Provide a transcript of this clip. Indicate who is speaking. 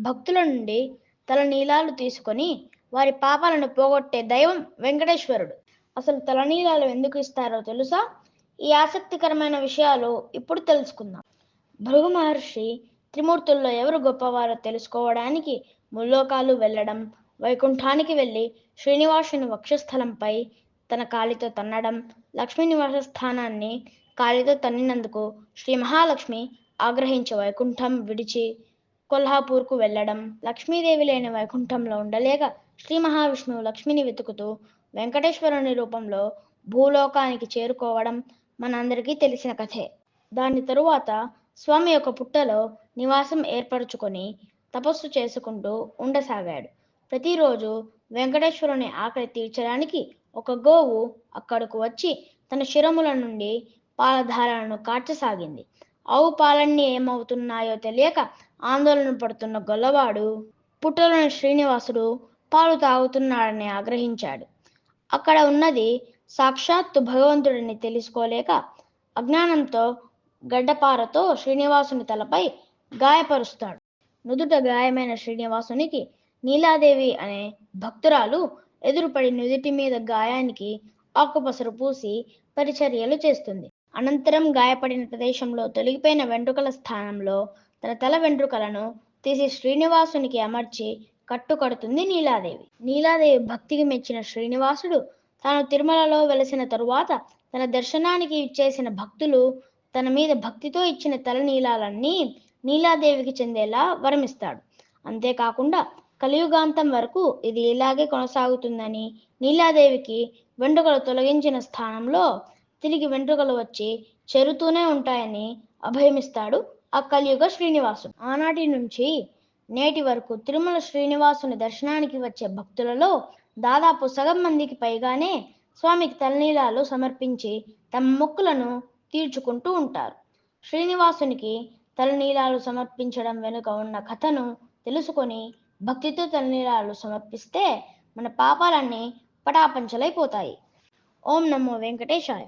Speaker 1: భక్తుల నుండి తలనీలాలు తీసుకొని వారి పాపాలను పోగొట్టే దైవం వెంకటేశ్వరుడు. అసలు తలనీలాలు ఎందుకు ఇస్తారో తెలుసా? ఈ ఆసక్తికరమైన విషయాలు ఇప్పుడు తెలుసుకుందాం. భృగు మహర్షి త్రిమూర్తుల్లో ఎవరు గొప్పవారో తెలుసుకోవడానికి ముల్లోకాలు వెళ్ళడం వైకుంఠానికి వెళ్ళి శ్రీనివాసుని వక్షస్థలంపై తన కాలితో తన్నడం లక్ష్మీ నివాస స్థానాన్ని కాలితో తన్నినందుకు శ్రీ మహాలక్ష్మి ఆగ్రహించి వైకుంఠం విడిచి కొల్హాపూర్కు వెళ్ళడం లక్ష్మీదేవి లేని వైకుంఠంలో ఉండలేక శ్రీ మహావిష్ణువు లక్ష్మిని వెతుకుతూ వెంకటేశ్వరుని రూపంలో భూలోకానికి చేరుకోవడం మనందరికీ తెలిసిన కథే. దాని తరువాత స్వామి యొక్క పుట్టలో నివాసం ఏర్పరచుకొని తపస్సు చేసుకుంటూ ఉండసాగాడు. ప్రతిరోజు వెంకటేశ్వరుని ఆకలి తీర్చడానికి ఒక గోవు అక్కడకు వచ్చి తన శిరముల నుండి పాలధారలను కార్చసాగింది. ఆవు పాలన్నీ ఏమవుతున్నాయో తెలియక ఆందోళన పడుతున్న గొల్లవాడు పుట్టలోని శ్రీనివాసుడు పాలు తాగుతున్నాడని ఆగ్రహించాడు. అక్కడ ఉన్నది సాక్షాత్తు భగవంతుడిని తెలుసుకోలేక అజ్ఞానంతో గడ్డపారతో శ్రీనివాసుని తలపై గాయపరుస్తాడు. నుదుట గాయమైన శ్రీనివాసునికి నీలాదేవి అనే భక్తురాలు ఎదురుపడి నుదుటి మీద గాయానికి ఆకుపసరు పూసి పరిచర్యలు చేస్తుంది. అనంతరం గాయపడిన ప్రదేశంలో తొలగిపోయిన వెంట్రుకల స్థానంలో తన తల వెంట్రుకలను తీసి శ్రీనివాసునికి అమర్చి కట్టుకడుతుంది నీలాదేవి. నీలాదేవి భక్తికి మెచ్చిన శ్రీనివాసుడు తాను తిరుమలలో వెలసిన తరువాత తన దర్శనానికి ఇచ్చేసిన భక్తులు తన మీద భక్తితో ఇచ్చిన తలనీలాలన్నీ నీలాదేవికి చెందేలా వరమిస్తాడు. అంతేకాకుండా కలియుగాంతం వరకు ఇది ఇలాగే కొనసాగుతుందని నీలాదేవికి వెండుకలు తొలగించిన స్థానంలో తిరిగి వెంట్రుకలు వచ్చి చెరుతూనే ఉంటాయని అభయమిస్తాడు ఆ కలియుగ శ్రీనివాసుడు. ఆనాటి నుంచి నేటి వరకు తిరుమల శ్రీనివాసుని దర్శనానికి వచ్చే భక్తులలో దాదాపు సగం మందికి పైగానే స్వామికి తలనీలాలు సమర్పించి తమ మొక్కులను తీర్చుకుంటూ ఉంటారు. శ్రీనివాసునికి తలనీలాలు సమర్పించడం వెనుక ఉన్న కథను తెలుసుకొని భక్తితో తలనీలాలు సమర్పిస్తే మన పాపాలన్నీ పటాపంచలైపోతాయి. ఓం నమో వెంకటేశాయ.